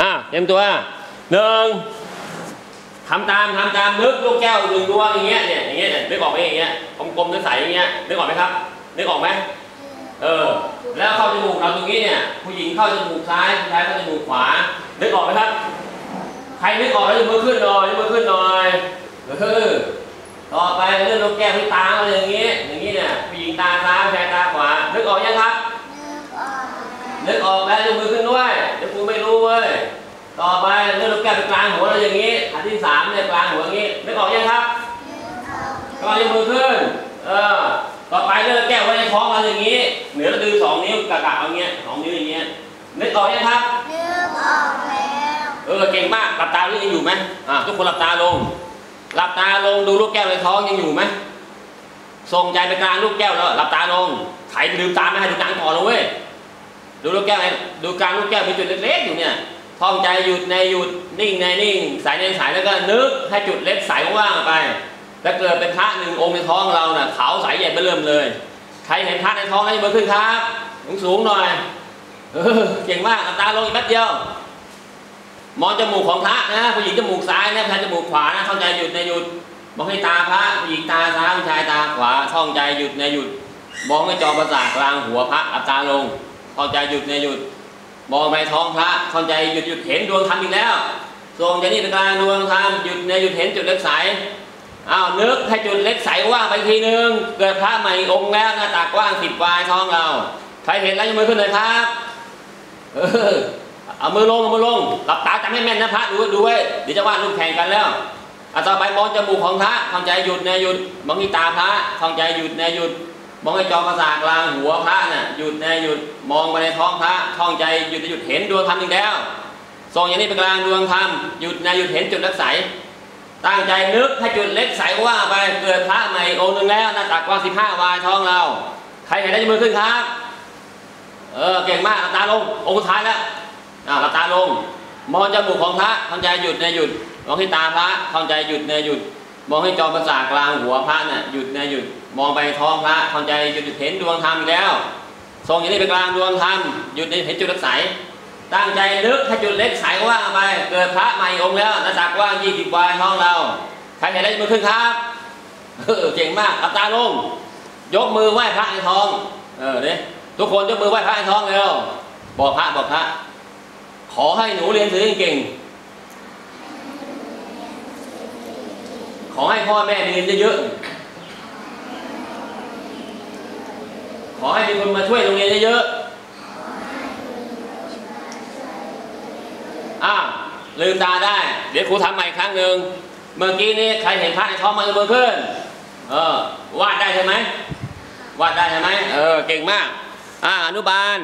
อ่าเตรียมตัวหนึ่งทำตามทำตามนึกลูกแก้วหนึ่งดวงอย่างเงี้ยเนี่ยอย่างเงี้ยเนี่ยนึกออกไหมอย่างเงี้ยกลมๆนึกใสอย่างเงี้ยนึกออกไหมครับนึกออกไหมเออแล้วเข้าจมูกเราตรงนี้เนี่ยผู้หญิงเข้าจมูกซ้ายผู้ชายเข้าจมูกขวานึกออกไหมครับใครนึกออกแล้วยกมือขึ้นหน่อยยกมือขึ้นหน่อยเออต่อไปเลื่อนลูกแก้วที่ตาเราอย่างงี้อย่างงี้เนี่ยผู้หญิงตาซ้ายผู้ชายตาขวานึกออกยังครับนึกออกแล้วยกมือขึ้นด้วยเดี๋ยว กูไม่รู้เว้ย ต่อไปเลื่อนลูกแก้วไปกลางหัวเราอย่างนี้ อันที่สามเนี่ยกลางหัวอย่างนี้นึกออกยังครับ ก็ยกมือขึ้น เออ ต่อไปเลื่อนแก้วไว้ในท้องเราอย่างนี้ เหนือเราดึงสองนิ้วกะกะเอาเงี้ยสองนิ้วอย่างเงี้ยนึกออกยังครับนึกออกแล้ว เออ เก่งมาก หลับตาหรือยังอยู่ไหมอ่าทุกคนหลับตาลง หลับตาลงดูลูกแก้วในท้องยังอยู่ไหมส่งใจไปกลางลูกแก้วแล้วหลับตาลงใครลืมตาไม่ให้ดูกลางก่อนเลยเว้ย ดูลูกแก้วไงดูกลางลูกแก้วมีจุดเล็กๆอยู่เนี่ยท่องใจหยุดในหยุดนิ่งในนิ่ง สายในสายแล้วก็นึกให้จุดเล็กใสว่างไปถ้าเกิดเป็นพระหนึ่งองค์ในท้องเราน่ะขาวใสใหญ่ไปเริ่มเลย ใครเห็นพระในท้องแล้วยกมือขึ้นครับสูงๆหน่อยเออเก่งมากตาลงอีกแป๊บเดียวมองจมูกของพระนะผู้หญิงจมูกซ้ายนะผู้ชายจมูกขวานะท่องใจหยุดในหยุดมองให้ตาพระผู้หญิงตาซ้ายผู้ชายตาขวาท่องใจหยุดในหยุดมองให้จอประสาทกลางหัวพระอับตาลง ท่องใจหยุดในหยุด มองไปท้องพระท่องใจหยุดหยุดเห็นดวงธรรมอีกแล้วทรงใจนี่เป็นกลางดวงธรรมหยุดในหยุดเห็นจุดเล็กใสอ้าวนึกให้จุดเล็กใสว่างไปทีนึง เกิดพระใหม่องค์แล้วหน้าตากว้างสิบวายท้องเรา ใครเห็นแล้วยกมือขึ้นเลยครับเออเอามือลงเอามือลงหลับตาจำให้แม่นนะพระดูดูไว้เดี๋ยวจะวาดรูปแข่งกันแล้วเอาต่อไปมองจมูกของพระทองใจหยุดในหยุดมองที่ตาพระทองใจหยุดในหยุด มองให้จอประสาทกลางหัวพระน่ะหยุดในหยุดมองไปในท้องพระทองใจหยุดในหยุดเห็นดวงธรรมอีกแล้วทรงอย่างนี้เป็นกลางดวงธรรมหยุดในหยุดเห็นจุดเล็กใสตั้งใจนึกให้จุดเล็กใสว่าไปเกิดพระใหม่องค์หนึ่งแล้วหน้าตักกว้าสิบห้าวายท้องเรา ใครเห็นได้ยมือขึ้นครับเออเก่งมากหลับตาลงองค์สุดท้ายแล้วอ่าหลับตาลงมองจมูกของพระทำใจหยุดในหยุดมองที่ตาพระทำใจหยุดในหยุด มองให้จอประสาทกลางหัวพระน่ะหยุดในหยุดมองไปท้องพระทำใจหยุดหยุดเห็นดวงธรรมแล้วทรงอย่างนี้เป็นกลางดวงธรรมหยุดในเห็นจุดเล็กใสตั้งใจนึกให้จุดเล็กใสว่างไป เกิดพระใหม่องค์แล้วน้าตักว่างยี่สิบวายท้องเราใครเห็นได้ยกมือขึ้นครับเออเก่งมากหลับตาลง ยกมือไหว้พระในท้องเออเนี่ยทุกคนยกมือไหว้พระในท้องเร็วบอกพระบอกพระขอให้หนูเรียนหนังสือเก่ง ขอให้พ่อแม่มีเรียนเยอะๆ ขอให้มีคนมาช่วยโรงเรียนเยอะๆอ่าลืมตาได้ เดี๋ยวครูทำใหม่อีกครั้งหนึ่ง เมื่อกี้นี้ใครเห็นพระในท้องมายกมือขึ้น เออ วาดได้ใช่ไหม วาดได้ใช่ไหม เออ เก่งมาก อ่า อนุบาล